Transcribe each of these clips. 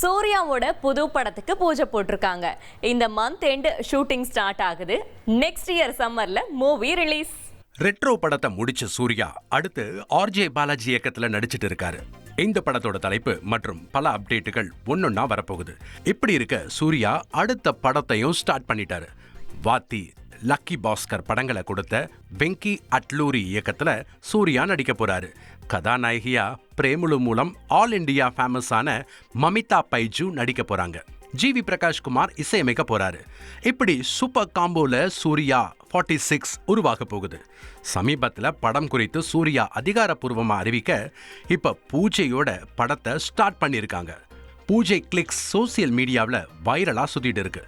சூர்யாவோட புது படத்துக்கு பூஜை போட்டிருக்காங்க. இந்த மந்த் எண்டு ஷூட்டிங் ஸ்டார்ட் ஆகுது. நெக்ஸ்ட் இயர் சம்மர்ல மூவி ரிலீஸ் ரெட்ரோ படத்தை முடிச்ச சூர்யா அடுத்து ஆர்ஜே பாலாஜி இயக்கத்துல நடிச்சிட்டு இருக்காரு. இந்த படத்தோட தலைப்பு மற்றும் பல அப்டேட்டுகள் ஒன்னொன்னா வரப்போகுது. இப்படி இருக்க சூர்யா அடுத்த படத்தையும் ஸ்டார்ட் பண்ணிட்டாரு. வாத்தி லக்கி பாஸ்கர் படங்களை கொடுத்த வெங்கி அட்லூரி இயக்கத்தில் சூர்யா நடிக்க போறாரு. கதாநாயகியா பிரேமுலு மூலம் ஆல் இண்டியா ஃபேமஸான மமிதா பைஜு நடிக்க போறாங்க. ஜிவி பிரகாஷ் குமார் இசையமைக்க போறாரு. இப்படி சூப்பர் காம்போல சூர்யா 46 சிக்ஸ் உருவாக போகுது. சமீபத்தில் படம் குறித்து சூர்யா அதிகாரப்பூர்வமாக அறிவிக்க இப்ப பூஜையோட படத்தை ஸ்டார்ட் பண்ணியிருக்காங்க பூஜை கிளிக்ஸ் சோசியல் மீடியாவில் வைரலாக சுத்திட்டு இருக்கு.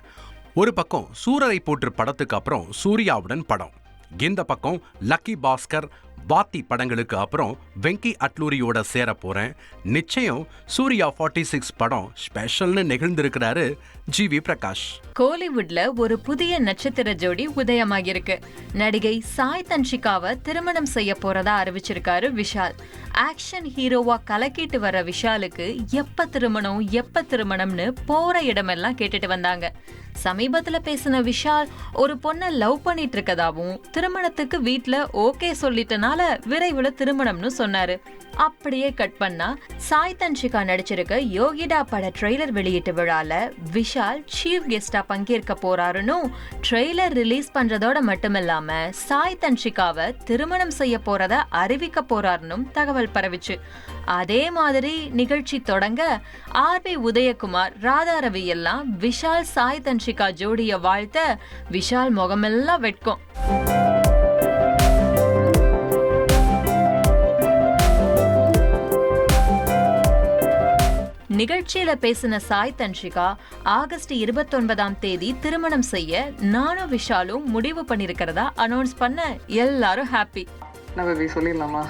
ஒரு பக்கம் சூரரை போற்று படத்துக்கு அப்புறம் சூர்யாவுடன் படம். இந்த பக்கம் லக்கி பாஸ்கர் வாத்தி படங்களுக்கு அப்புறம் வெங்கி அட்லூரியோட சேர போறேன் நிச்சயம் சூர்யா 46 சிக்ஸ் படம் ஸ்பெஷல்னு நெகிழ்ந்திருக்கிறாரு ஜிவி பிரகாஷ். கோலிவுட்ல ஒரு புதிய நட்சத்திர ஜோடி உதயமாகியிருக்கு. நடிகை சாய் தன்ஷிகாவை திருமணம் செய்ய போறதா அறிவிச்சிருக்காரு விஷால். ஆக்ஷன் ஹீரோவா கலக்கிட்டு வர விஷாலுக்கு எப்ப திருமணம் எப்ப திருமணம்னு போற இடமெல்லாம் கேட்டுட்டு வந்தாங்க. சமீபத்துல பேசின விஷால் ஒரு பொண்ணை லவ் பண்ணிட்டு இருக்கதாவும் திருமணத்துக்கு வீட்டுல ஓகே சொல்லிட்டனால விரைவில் திருமணம்னு சொன்னாரு. அப்படியே கட் பண்ணா சாய் தன்ஷிகா நடிச்சிருக்க யோகிடா பட ட்ரெய்லர் வெளியீட்டு விழால விஷால் சீஃப் கெஸ்டா பங்கேற்க போறாருன்னு ட்ரெய்லர் ரிலீஸ் பண்றதோட மட்டுமில்லாம சாய் தன்ஷிகாவை திருமணம் செய்ய போறத அறிவிக்க போறாருன்னும் தகவல் பரவிச்சு. அதே மாதிரி நிகழ்ச்சி தொடங்க ஆர்வி உதயகுமார் ராதா ரவி எல்லாம் விஷால் சாய் தன்ஷிகா ஜோடிய வாழ்த்த விஷால் முகமெல்லாம் வெட்கும். நிகழ்ச்சியில பேசின சாய் தன்ஷிகா ஆகஸ்ட் இருபத்தொன்பதாம் தேதி திருமணம் செய்ய நானும் விஷாலும் முடிவு பண்ணிருக்கிறதா? அனௌன்ஸ் பண்ண எல்லாரும் ஹாப்பி நம்ம சொல்லிடலாமா?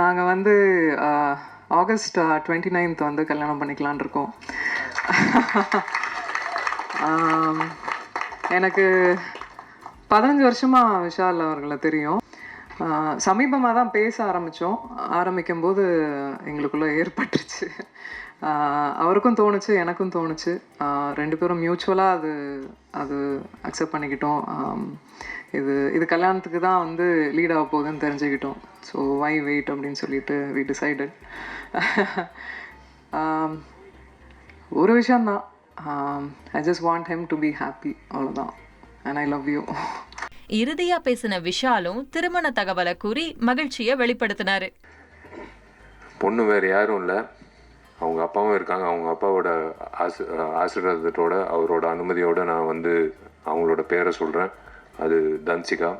நாங்கள் வந்து ஆகஸ்ட் டுவெண்ட்டி நைன்த் வந்து கல்யாணம் பண்ணிக்கலான் இருக்கோம். எனக்கு பதினஞ்சு வருஷமாக விஷால் அவர்களை தெரியும். சமீபமாக தான் பேச ஆரம்பித்தோம் ஆரம்பிக்கும்போது எங்களுக்குள்ளே ஏற்பட்டுருச்சு. அவருக்கும் தோணுச்சு எனக்கும் தோணுச்சு. ரெண்டு பேரும் மியூச்சுவலாக அது அது அக்செப்ட் பண்ணிக்கிட்டோம். இது இது கல்யாணத்துக்கு தான் வந்து லீட் ஆக போகுதுன்னு தெரிஞ்சுக்கிட்டோம். ஸோ வை வெயிட் அப்படின்னு சொல்லிட்டு வி டிசைடட் ஒரு விஷயந்தான் I just want him to be happy அவ்வளோதான் அண்ட் ஐ லவ் யூ இறுதியா பேசின விஷாலும் திருமண தகவலை கூறி மகிழ்ச்சியை வெளிப்படுத்தினாரு. பொண்ணு வேறு யாரும் இல்லை. அவங்க அப்பாவும் இருக்காங்க. அவங்க அப்பாவோட ஆசி ஆசீர்வாதத்தோட அவரோட அனுமதியோட நான் வந்து அவங்களோட பேரை சொல்கிறேன் அது தன்சிகா.